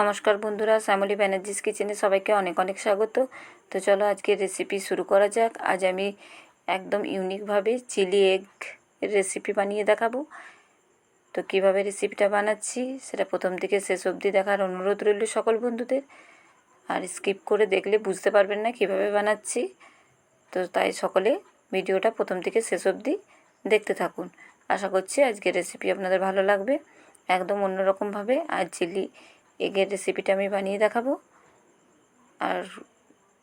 নমস্কার বন্ধুরা, শ্যামলী ব্যানার্জিস কিচেনে সবাইকে অনেক অনেক স্বাগত। তো চলো আজকে রেসিপি শুরু করা যাক। আজ আমি একদম ইউনিকভাবে চিলি এগ রেসিপি বানিয়ে দেখাবো। তো কীভাবে রেসিপিটা বানাচ্ছি, সেটা প্রথম থেকে শেষ অবধি দেখার অনুরোধ রইল সকল বন্ধুদের। আর স্কিপ করে দেখলে বুঝতে পারবেন না কীভাবে বানাচ্ছি। তো তাই সকলে ভিডিওটা প্রথম থেকে শেষ অবধি দেখতে থাকুন। আশা করছি আজকে রেসিপি আপনাদের ভালো লাগবে। একদম অন্যরকমভাবে আর চিলি এগের রেসিপিটা আমি বানিয়ে দেখাবো। আর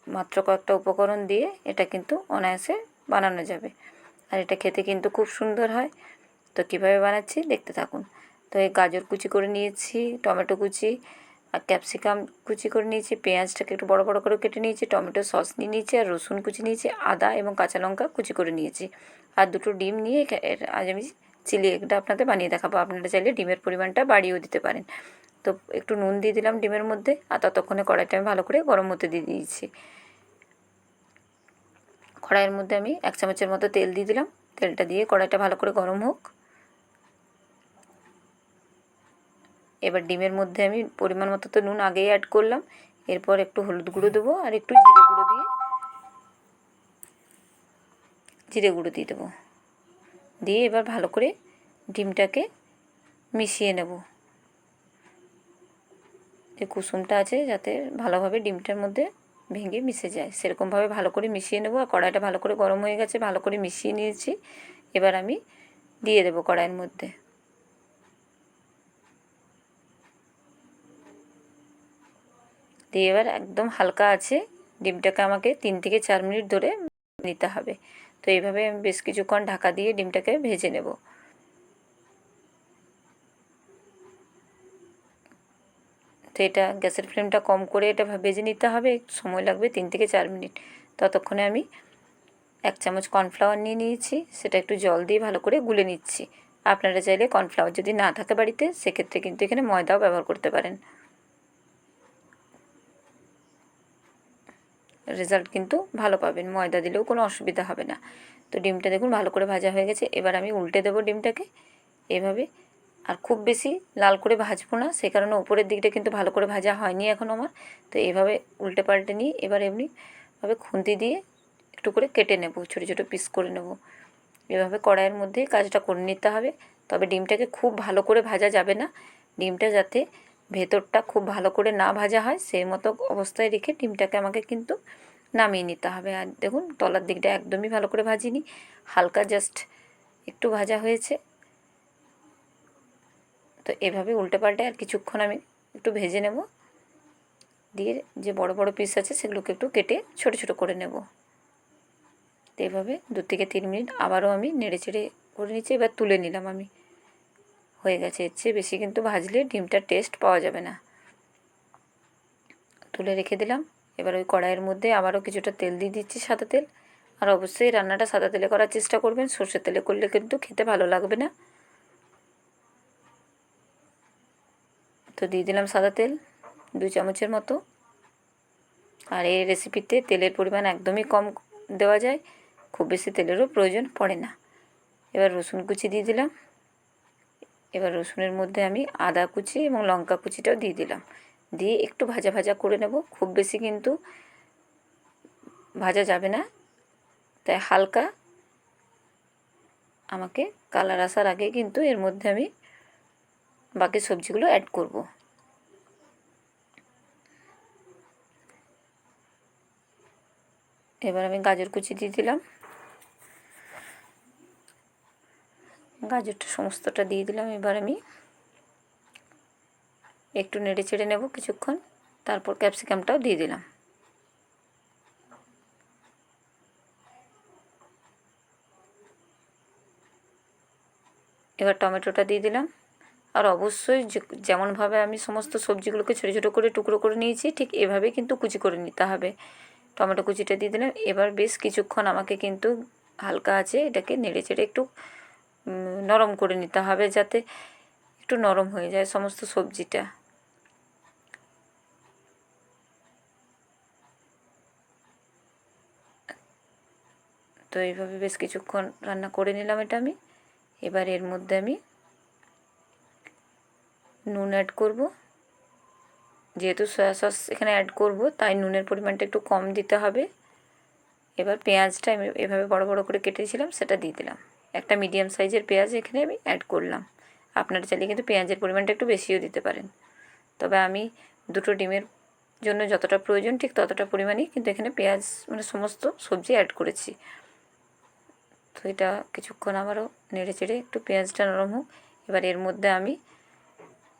মাত্র কয়েকটা উপকরণ দিয়ে এটা কিন্তু অনায়াসে বানানো যাবে। আর এটা খেতে কিন্তু খুব সুন্দর হয়। তো কীভাবে বানাচ্ছি দেখতে থাকুন। তো এই গাজর কুচি করে নিয়েছি, টমেটো কুচি, আর ক্যাপসিকাম কুচি করে নিয়েছি, পেঁয়াজটাকে একটু বড় বড় করে কেটে নিয়েছি, টমেটো সস নিয়ে নিয়েছি, আর রসুন কুচি নিয়েছি, আদা এবং কাঁচা লঙ্কা কুচি করে নিয়েছি। আর দুটো ডিম নিয়ে আজ আমি চিলি এগটা আপনাদের বানিয়ে দেখাবো। আপনারা চাইলে ডিমের পরিমাণটা বাড়িয়েও দিতে পারেন। তো একটু নুন দিয়ে দিলাম ডিমের মধ্যে আর ততক্ষণে কড়াইটা আমি ভালো করে গরম হতে দিয়ে দিয়েছি। কড়াইয়ের মধ্যে আমি এক চামচের মতো তেল দিয়ে দিলাম। তেলটা দিয়ে কড়াইটা ভালো করে গরম হোক। এবার ডিমের মধ্যে আমি পরিমাণ মতো তো নুন আগেই অ্যাড করলাম। এরপর একটু হলুদ গুঁড়ো দেবো আর একটু জিরে গুঁড়ো দিয়ে জিরে গুঁড়ো দিয়ে দেবো। দিয়ে এবার ভালো করে ডিমটাকে মিশিয়ে নেব। যে কুসুমটা আছে যাতে ভালোভাবে ডিমটার মধ্যে ভেঙে মিশে যায়। সেরকমভাবে ভালো করে মিশিয়ে নেব আর কড়াইটা ভালো করে গরম হয়ে গেছে, ভালো করে মিশিয়ে নিয়েছি। এবার আমি দিয়ে দেবো কড়াইয়ের মধ্যে। দিয়ে এবার একদম হালকা আছে, ডিমটাকে আমাকে তিন থেকে চার মিনিট ধরে নিতে হবে। তো এইভাবে আমি বেশ কিছুক্ষণ ঢাকা দিয়ে ডিমটাকে ভেজে নেব। তো এটা গ্যাসের ফ্লেমটা কম করে এটা ভেজে নিতে হবে, সময় লাগবে তিন থেকে চার মিনিট। ততক্ষণে আমি এক চামচ কর্নফ্লাওয়ার নিয়ে নিয়েছি, সেটা একটু জল দিয়ে ভালো করে গুলে নিচ্ছি। আপনারা চাইলে কর্নফ্লাওয়ার যদি না থাকে বাড়িতে, সেক্ষেত্রে কিন্তু এখানে ময়দাও ব্যবহার করতে পারেন। রেজাল্ট কিন্তু ভালো পাবেন, ময়দা দিলেও কোনো অসুবিধা হবে না। তো ডিমটা দেখুন ভালো করে ভাজা হয়ে গেছে, এবার আমি উল্টে দেবো ডিমটাকে। এভাবে আর খুব বেশি লাল করে ভাজবো না, সে কারণে উপরের দিকটা কিন্তু ভালো করে ভাজা হয়নি এখন আমার। তো এভাবে উল্টে পাল্টে নিয়ে এবার এমনিভাবে খুন্তি দিয়ে একটু করে কেটে নেব, ছোটো ছোটো পিস করে নেব। এভাবে কড়াইয়ের মধ্যেই কাজটা করে নিতে হবে। তবে ডিমটাকে খুব ভালো করে ভাজা যাবে না। ডিমটা যাতে ভেতরটা খুব ভালো করে না ভাজা হয়, সেই মতো অবস্থায় রেখে ডিমটাকে আমাকে কিন্তু নামিয়ে নিতে হবে। আর দেখুন, তলার দিকটা একদমই ভালো করে ভাজিনি। হালকা জাস্ট একটু ভাজা হয়েছে। তো এভাবে উল্টে পাল্টে আর কিছুক্ষণ আমি একটু ভেজে নেব। দিয়ে যে বড় বড় পিস আছে সেগুলোকে একটু কেটে ছোট ছোট করে নেব। তো এভাবে দু থেকে তিন মিনিট আবারও আমি নেড়ে চেড়ে করে নিচ্ছি, এবার তুলে নিলাম আমি। হয়ে গেছে, এর চেয়ে বেশি কিন্তু ভাজলে ডিমটার টেস্ট পাওয়া যাবে না। তুলে রেখে দিলাম, এবার ওই কড়াইয়ের মধ্যে আবারও কিছুটা তেল দিয়ে দিচ্ছি সাদা তেল। আর অবশ্যই রান্নাটা সাদা তেলে করার চেষ্টা করবেন, সর্ষের তেলে করলে কিন্তু খেতে ভালো লাগবে না। তো দিয়ে দিলাম সাদা তেল দু চামচের মতো। আর এই রেসিপিতে তেলের পরিমাণ একদমই কম দেওয়া যায়, খুব বেশি তেলেরও প্রয়োজন পড়ে না। এবার রসুন কুচি দিয়ে দিলাম। এবার রসুনের মধ্যে আমি আদা কুচি এবং লঙ্কা কুচিটাও দিয়ে দিলাম। দিয়ে একটু ভাজা ভাজা করে নেব, খুব বেশি কিন্তু ভাজা যাবে না। তাই হালকা আমাকে কালার আসার আগে কিন্তু এর মধ্যে আমি বাকি সবজিগুলো অ্যাড করব। এবার আমি গাজর কুচি দিয়ে দিলাম। গাজরটা সমস্তটা দিয়ে দিলাম। এবার আমি একটু নেড়ে চেড়ে নেব কিছুক্ষণ। তারপর ক্যাপসিকামটাও দিয়ে দিলাম। এবার টমেটোটা দিয়ে দিলাম। আর অবশ্যই যেমনভাবে আমি সমস্ত সবজিগুলোকে ছোটো ছোটো করে টুকরো করে নিয়েছি, ঠিক এভাবে কিন্তু কুচি করে নিতে হবে। টমেটো কুচিটা দিয়ে দিলাম। এবার বেশ কিছুক্ষণ আমাকে কিন্তু হালকা আছে এটাকে নেড়ে চেড়ে একটু নরম করে নিতে হবে যাতে একটু নরম হয়ে যায় সমস্ত সবজিটা। তো এইভাবে বেশ কিছুক্ষণ রান্না করে নিলাম এটা আমি। এবার এর মধ্যে আমি নুন অ্যাড করব। যেহেতু সয়া সস এখানে অ্যাড করব, তাই নুনের পরিমাণটা একটু কম দিতে হবে। এবার পেঁয়াজটা আমি এভাবে বড় বড় করে কেটেছিলাম, সেটা দিয়ে দিলাম। একটা মিডিয়াম সাইজের পেঁয়াজ এখানে আমি অ্যাড করলাম। আপনারা চাইলে কিন্তু পেঁয়াজের পরিমাণটা একটু বেশিও দিতে পারেন। তবে আমি দুটো ডিমের জন্য যতটা প্রয়োজন, ঠিক ততটা পরিমাণেই কিন্তু এখানে পেঁয়াজ মানে সমস্ত সবজি অ্যাড করেছি। তো এটা কিছুক্ষণ আবারও নেড়ে চেড়ে একটু পেঁয়াজটা নরম হোক। এবার এর মধ্যে আমি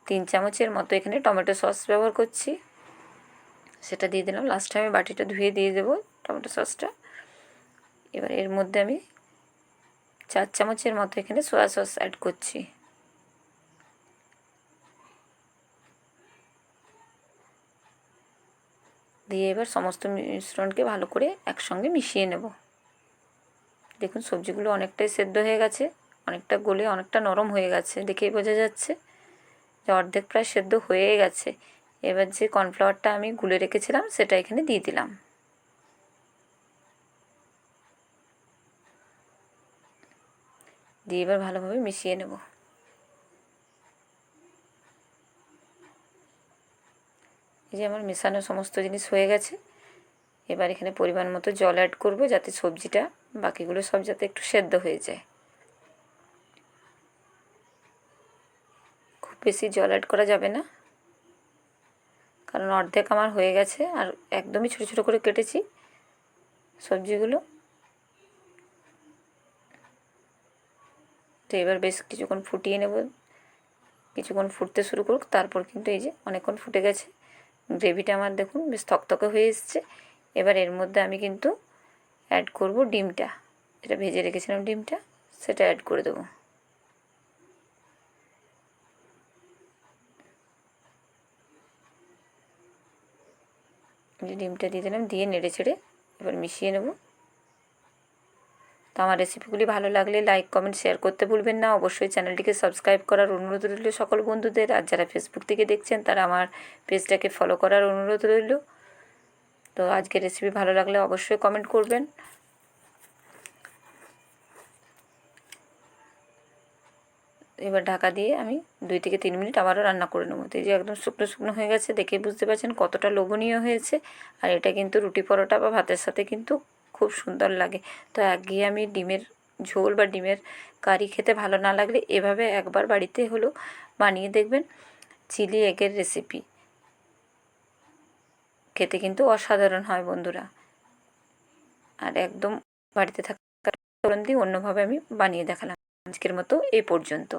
তিন চামচের মতো এখানে টমেটো সস ব্যবহার করছি। সেটা দিয়ে দিলাম। লাস্টে আমি বাটিটা ধুয়ে দিয়ে দেবো টমেটো সসটা। এবার এর মধ্যে আমি চার চামচের মতো এখানে সয়া সস অ্যাড করছি। দিয়ে এবার সমস্ত মিশ্রণকে ভালো করে একসঙ্গে মিশিয়ে নেব। দেখুন সবজিগুলো অনেকটাই সেদ্ধ হয়ে গেছে, অনেকটা গলে, অনেকটা নরম হয়ে গেছে, দেখেই বোঝা যাচ্ছে। যে অর্ধেক প্রায় সেদ্ধ হয়ে গেছে। এবার যে কর্নফ্লাওয়ারটা আমি গুলে রেখেছিলাম, সেটা এখানে দিয়ে দিলাম। দিয়ে এবার ভালোভাবে মিশিয়ে নেব। এই যে আমার মেশানো সমস্ত জিনিস হয়ে গেছে। এবার এখানে পরিমাণ মতো জল অ্যাড করব যাতে সবজিটা, বাকিগুলো সব যাতে একটু সেদ্ধ হয়ে যায়। বেশি জল অ্যাড করা যাবে না। কারণ অর্ধেক আমার হয়ে গেছে আর একদমই ছোটো ছোটো করে কেটেছি সবজিগুলো। তো এবার বেশ কিছুক্ষণ ফুটিয়ে নেব। কিছুক্ষণ ফুটতে শুরু করুক, তারপর কিন্তু এই যে অনেকক্ষণ ফুটে গেছে। গ্রেভিটা আমার দেখুন বেশ থকথকে হয়ে এসছে। এবার এর মধ্যে আমি কিন্তু অ্যাড করব ডিমটা। যেটা ভেজে রেখেছিলাম ডিমটা, সেটা অ্যাড করে দেবো। ডিমটা দিয়ে দিলাম, দিয়ে নেড়ে ছেড়ে এবার মিশিয়ে নেব। তো আমার রেসিপিগুলি ভালো লাগলে লাইক কমেন্ট শেয়ার করতে ভুলবেন না। অবশ্যই চ্যানেলটিকে সাবস্ক্রাইব করার অনুরোধ রইল সকল বন্ধুদের। আর যারা ফেসবুক থেকে দেখছেন, তারা আমার পেজটাকে ফলো করার অনুরোধ রইল। তো আজকে রেসিপি ভালো লাগলে অবশ্যই কমেন্ট করবেন। এবার ঢাকা দিয়ে আমি দুই থেকে তিন মিনিট আবারও রান্না করে নেব। এই যে একদম শুকনো শুকনো হয়ে গেছে, দেখে বুঝতে পারছেন কতটা লোভনীয় হয়েছে। আর এটা কিন্তু রুটি পরোটা বা ভাতের সাথে কিন্তু খুব সুন্দর লাগে। তো একঘেয়ে আমি ডিমের ঝোল বা ডিমের কারি খেতে ভালো না লাগলে এভাবে একবার বাড়িতে হলো বানিয়ে দেখবেন চিলি এগের রেসিপি। খেতে কিন্তু অসাধারণ হয় বন্ধুরা। আর একদম বাড়িতে থাকা দিয়ে অন্যভাবে আমি বানিয়ে দেখালাম। আজকের মতো এ পর্যন্ত।